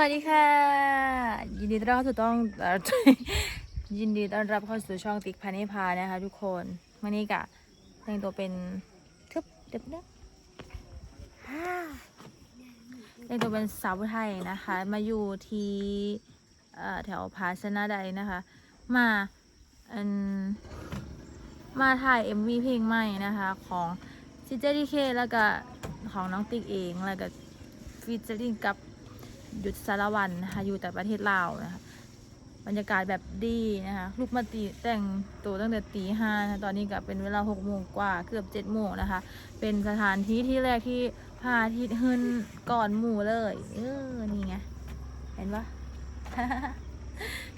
วัสดีค่ะ ยินดีต้อนรับเข้าสู่ต้องยินดีต้อนรับเข้าสู่ช่องติ๊กพานิพานะคะทุกคนวันนี้กะแต่งตัวเป็นทึบเด็บเนี้ยแต่งตัวเป็นสาวผู้ไทยนะคะ มาอยู่ที่แถวพาชนะใดนะคะ มาอันมาถ่าย MV เพลงใหม่นะคะ ของซิเจดีเคแล้วก็ของน้องติ๊กเองแล้วก็ฟีเจอริ่งกับ หยุดสารวันนะคะอยู่แต่ประเทศลาวนะคะบรรยากาศแบบดีนะคะลูกมาตีแต่งตัวตั้งแต่ตีห้านะตอนนี้ก็เป็นเวลาหกโมงกว่าเกือบเจ็ดโมงนะคะ เป็นสถานที่ที่แรกที่พาทิตย์ขึ้นก่อนหมู่เลย เออนี่ไง เห็นปะ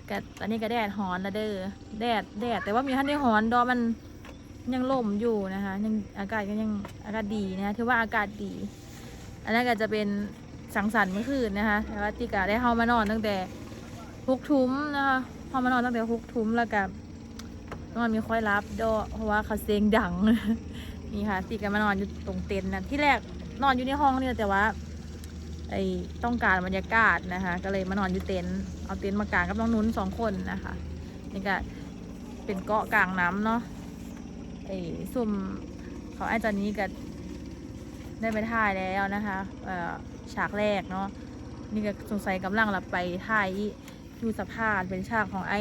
ก็ตอนนี้ก็แดดฮ้อนล้วเด้อแดดแดดแต่ว่ามีท่านได้ฮ้อนดอมันยังลมอยู่นะคะ ยังอากาศก็ยังอากาศดีนะคะถือว่าอากาศดี อันนั้นก็จะเป็น สังสรรค์เมื่อคืนนะคะแต่ว่าติกาได้เข้ามานอนตั้งแต่หกทุ่มนะคะเข้ามานอนตั้งแต่หกทุ่มแล้วก็นอนมีค่อยรับดอเพราะว่าเขาเสียงดังนี่ค่ะติกามานอนอยู่ตรงเต็นท์นะที่แรกนอนอยู่ในห้องเนี่ยแต่ว่าไอต้องการบรรยากาศนะคะ ก็เลยมานอนอยู่เต็นท์เอาเต็นท์มากางกับน้องนุ้นสองคนนะคะนี่ก็เป็นเกาะกลางน้ำเนาะไอซุ่มเขาไอ้จอนนี้ก็ได้ไปถ่ายแล้วนะคะ เอ่อ ฉากแรกเนาะนี่ก็สงสัยกำลังหลับไปถ่ายอยู่สะพานเป็นฉากของไอ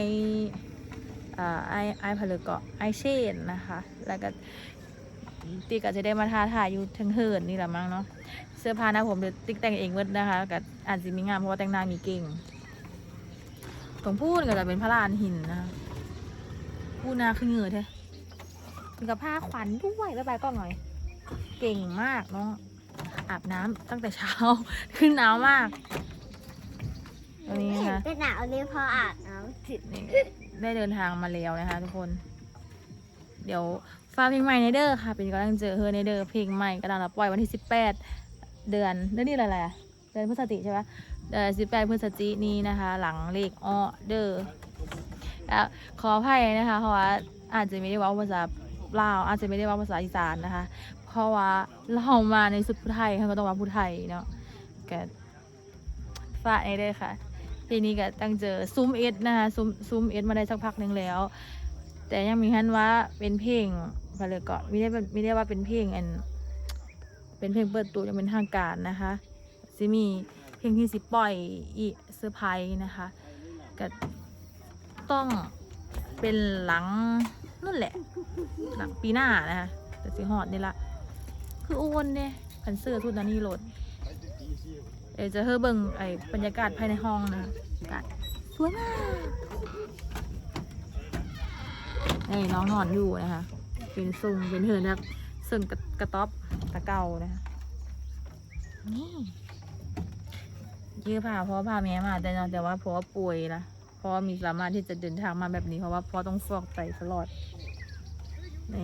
เอ่อไอไอผลึกเกาะไอเชนนะคะ แล้วก็ตีก็จะได้มาท่าถ่ายอยู่เทิงเหินนี่แหละมั้งเนาะเสื้อผ้าน้าผมเดี๋ยวติ๊กแต่งเองเวิดนะคะก็อาจจะมีงามเพราะว่าแต่งหน้ามีเก่งตรงพูดก็จะเป็นพระลานหินนะพูดนาขึ้นเหงื่อแท้มีกับผ้าขวัญด้วยบายบายกล้องหน่อย เก่งมากน้อง อาบน้ำตั้งแต่เช้าขึ้นหนาวมากตอนนี้เห็นนะคะจะหนาวเลยพออาบน้ำถึงนี่ได้เดินทางมาแล้วนะคะ ทุกคน เดี๋ยวฝากเพลงใหม่ในเด้อค่ะ เป็นกำลังเจอเฮอในเด้อเพลงใหม่กำลังปล่อยวันที่สิบแปดเดือนเดือนนี้อะไรอะเดือนพฤศจิกใช่ปะเดือนสิบแปดพฤศจิกนี้นะคะ หลังเลขอ้อเด้อแล้วขออภัยนะคะเพราะว่าอาจจะไม่ได้เว่าภาษาลาวอาจจะไม่ได้เว่าภาษาอีสานนะคะ เพราะว่าเรามาในสุดผู้ไทยเขาก็ต้องว่าผู้ไทยเนาะก็ฝากในเด้ค่ะเพลงนี้ก็ตั้งเจอซุ้มเอสนะคะซุ้มซุ้มเอสมาได้สักพักหนึ่งแล้ว แต่ยังมีฮันว่าเป็นเพลงไปเลยก่อนไม่ได้ไม่ได้ว่าเป็นเพลงอัน เป็นเพลงเปิดตัวยังเป็นทางการนะคะจะมีเพลงที่สิปล่อยอีเซอร์ไพรส์นะคะก็ต้องเป็นหลังนั่นแหละ หลังปีหน้านะคะแต่สิฮอดนี่ละ คืออ้วนเนี่ยคันเสื้อทุดนันนี่โหลดเดี๋ยวจะเฮอเบิ่งไอ้บรรยากาศภายในห้องนะกาศสวยมากนี่น้องนอนอยู่นะคะ เป็นทรงเป็นเหินแบบเส่งกระกระต๊อบตะเก่านะคะนี่ยื้อผ่าพ่อพาแม่มาแต่นาะแต่ว่าพ่อป่วยละพ่อมีสามารถที่จะเดินทางมาแบบนี้เพราะว่าพ่อต้องฟอกไตตลอด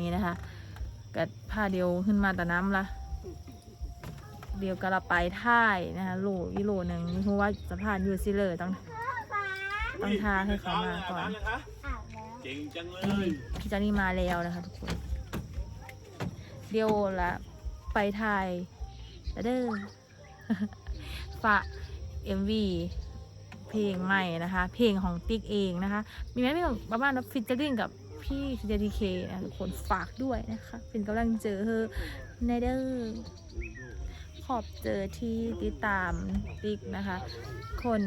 นี่นะคะ ผ้าเดียวขึ้นมาแต่น้ำละเดียวกราไปท่ายนะคะโลอีโลหนึ่งเพราะว่าสะพานอยู่ซิเลยต้องต้องทาให้เขามาก่อนเก่งจังเลยพี่จอนนี่มาแล้วนะคะทุกคนเดียวละไปถ่ายแล้วเด้อฝาก MV เพลงใหม่นะคะ เพลงของติ๊กเองนะคะ มีไหมพี่ประมาณว่าฟิชเจอริงกับ พี่เจดีเคนะทุกคนฝากด้วยนะคะ เป็นกำลังเจอเธอในเด้อขอบเจอที่ติดตามติ๊กนะคะ คน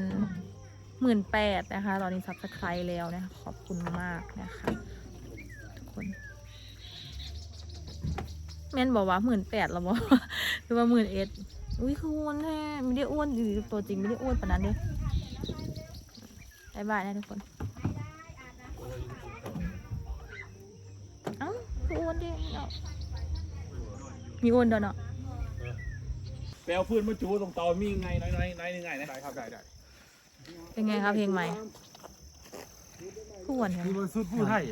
หมื่นแปดนะคะ ตอนนี้ซับสไครต์แล้วนะคะขอบคุณมากนะคะ ทุกคน แม่นบอกว่าหมื่นแปดหรอบอกหรือว่าหมื่นเอ็ดอุ้ยคืออ้วนแท้ไม่ได้อ้วนอยู่ตัวจริงไม่ได้อ้วนปานนั้นเด้บายบายนะทุกคน เอ้า คืออ้วนดิเนาะมีอ้วนเด้อเนาะแปลวพื้นมาจูตรงเตามีไงน้อยน้อยน้อยนึงไงนะได้ครับได้ได้เป็นไงครับเพลงใหม่ผู้อ้วนใช่ไหมนี่มันสุดผู้ไทย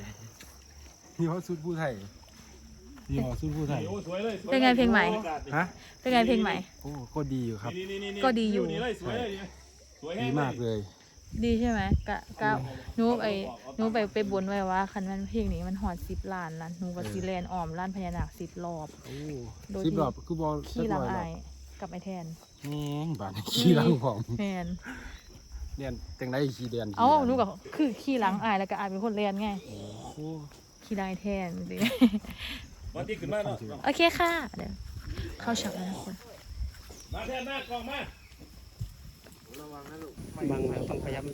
นี่ว่าสุดผู้ไทยนี่ว่าสุดผู้ไทยเป็นไงเพลงใหม่ฮะเป็นไงเพลงใหม่โอ้ก็ดีอยู่ครับ ก็ดีอยู่ดีมากเลย ดีใช่ไหมกะกะหนูไปหนูไปไปบนไว้ว่าคันมันเพลงนี้มันหอดสิบล้านล้านหนูกับซีแลนออมล้านพญานาคสิบรอบโอ้โดยสิบที่รอบคือบอลขี้สักหลังร้อยรออาบยกับไอแทนแม่งบานขี้หลังผมแมนเรียนจังไดขี้เดือนเอ้าหนูก็คือขี่หลังอายแล้วก็อายเป็นคนเรียนไงโอ้โหขี่ได้แทนจริงวันที่ขึ้นมาเนาะโอเคค่ะเดี๋ยวเข้าฉากแล้วนะคนมาแทนหน้ากล้องมา บางมาต้องพยายาม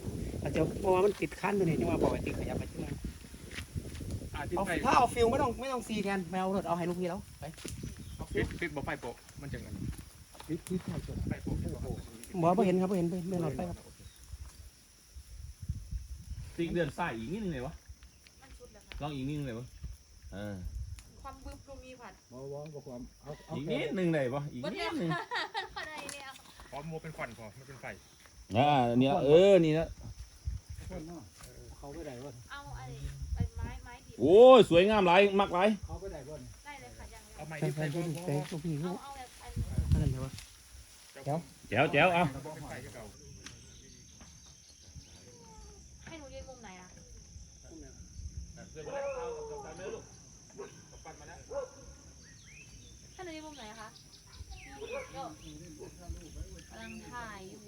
อาจจะเพราะว่ามันติดขั้นตัวนี้จังว่าบอกให้ติดขยับไปใช่ไหมอาทิตเอาย์ไปถ้าเอาฟิลไม่ต้องไม่ต้องซีแทนแมวรถเอาให้ลูกพี่แล้วไปปิดปิดบ่ไฟโปะมันจังกันปิดปิดไฟโปะไฟโปะไฟโปะหมอไ่เห็นครับไ่เห็นไปไม่รถไปครับติงเดือนใส่อีกนิดนึงเลยวะลองอีกนิดนึงเลยวะเออความบึ้มก็มีผัดบ่บ่บ่ความเอาเอาอีกนิดนึงเลยวะอีกนิดนึงพร้อมโมเป็นควันพอไม่เป็นไฟ อ่าเนี่ยเออนี่นะเขาไม่ได้ว่าเอาไอ้ไอ้ไม้ไม้ดิบโอ้ยสวยงามหลายมักหลายเขาไปได้บ่ได้เลยค่ะยังเอาไม้ไปที่ไปไฟดูบ่ไปลูกพี่เอาลูกเอาแบบอันอะไรเดี๋ยววะแจ๋วแจ๋วเอาเป็นไฟเก่าให้หนูยืนมุมไหนอะให้หนูยืนมุมไหนอะคะโยกำลังถ่ายอยู่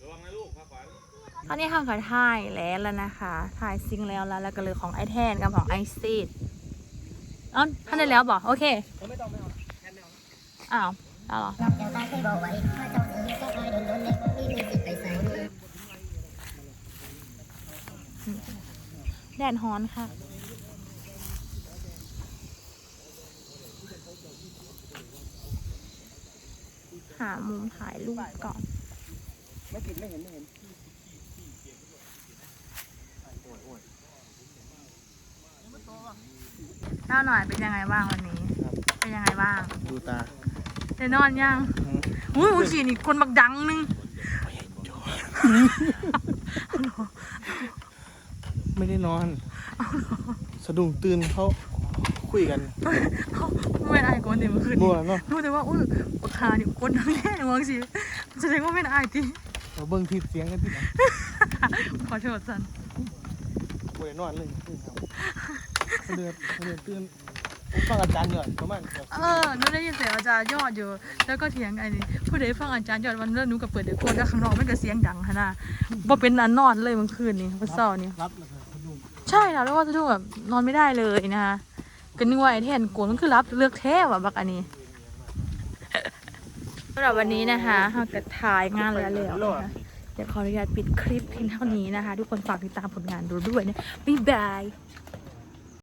ระวังนะลูกพาขวาน ตอนนี้ห้างขาถ่ายแล้วแล้วนะคะถ่ายซิงแล้วแล้วแล้วก็เลยของไอแทนกับของไอซีดอ๋อท่านได้แล้วบอกโอเคไม่ต้องไม่เอาแทนแมวอ้าวเอาหรอเจ้าวแดดฮ้อนค่ะหามุมถ่ายรูปก่อน ไม่ติดไม่เห็นไม่เห็น เล่าหน่อยเป็นยังไงบ้างวันนี้ เป็นยังไงบ้างดูตาได้นอนยังอุ้ยอุชีนี่คนบักดังนึงไม่ได้นอน สะดุ้งตื่นเขาคุยกันไม่ได้ก่อนเดี๋ยวเมื่อคืนบันี้วเนาะรู้แต่ว่าอุ้ยปากคานี่คนทั้งแย่มองสิแสดงว่าไม่ได้ที่เราเบิ่งทิพเสียงกันที่ไหนขอโทษสันบัวนอนเลยตื่นครับ เดือดเดือดตื่นผมฟังอาจารย์เนี่ยประมาณเกือบเออหนูได้ยินเสียงอาจารย์ยอดอยู่ แล้วก็เถียงไอ้นี่ผู้ใดฟังอาจารย์ยอดวันนั้นหนูก็เปิดเดี๋ยวกดแล้วข้างนอกมันก็เสียงดังขนาดบ่เป็นอันนอนเลยเมื่อคืนนี้วันเสาร์นี้รับเลยสะดุ้งใช่แล้วแล้วว่าสะดุ้งแบบนอนไม่ได้เลยนะคะก็นึกว่าไอ้แทนโกนมันคือรับเลือกแท้ว่ะบักอันนี้สำหรับวันนี้นะคะเราจะถ่ายงานแล้วแล้วนะคะเดี๋ยวขออนุญาตปิดคลิปเพียงเท่านี้นะคะ ทุกคนฝากติดตามผลงานดูด้วยนะบ๊ายบาย